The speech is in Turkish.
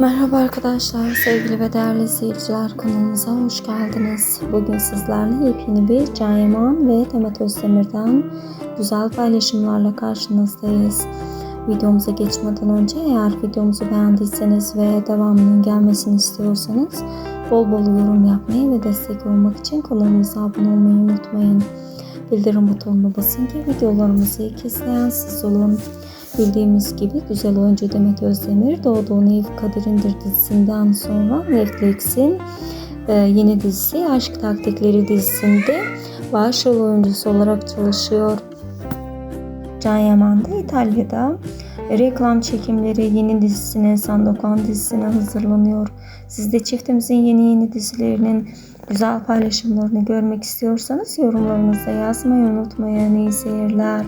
Merhaba arkadaşlar, sevgili ve değerli izleyiciler kanalımıza hoş geldiniz. Bugün sizlerle yepyeni bir Can Yaman ve Demet Özdemir'den güzel paylaşımlarla karşınızdayız. Videomuza geçmeden önce eğer videomuzu beğendiyseniz ve devamının gelmesini istiyorsanız bol bol yorum yapmayı ve destek olmak için kanalımıza abone olmayı unutmayın. Bildirim butonuna basın ki videolarımızı ilk izleyen siz olun. Bildiğimiz gibi güzel oyuncu Demet Özdemir Doğduğun Ev Kader'indir dizisinden sonra Netflix'in e, yeni dizisi Aşk Taktikleri dizisinde başrol oyuncusu olarak çalışıyor. Can Yaman da İtalya'da reklam çekimleri yeni dizisine Sandokan dizisine hazırlanıyor. Siz de çiftimizin yeni yeni dizilerinin güzel paylaşımlarını görmek istiyorsanız yorumlarınızda yazmayı unutmayın. İyi seyirler.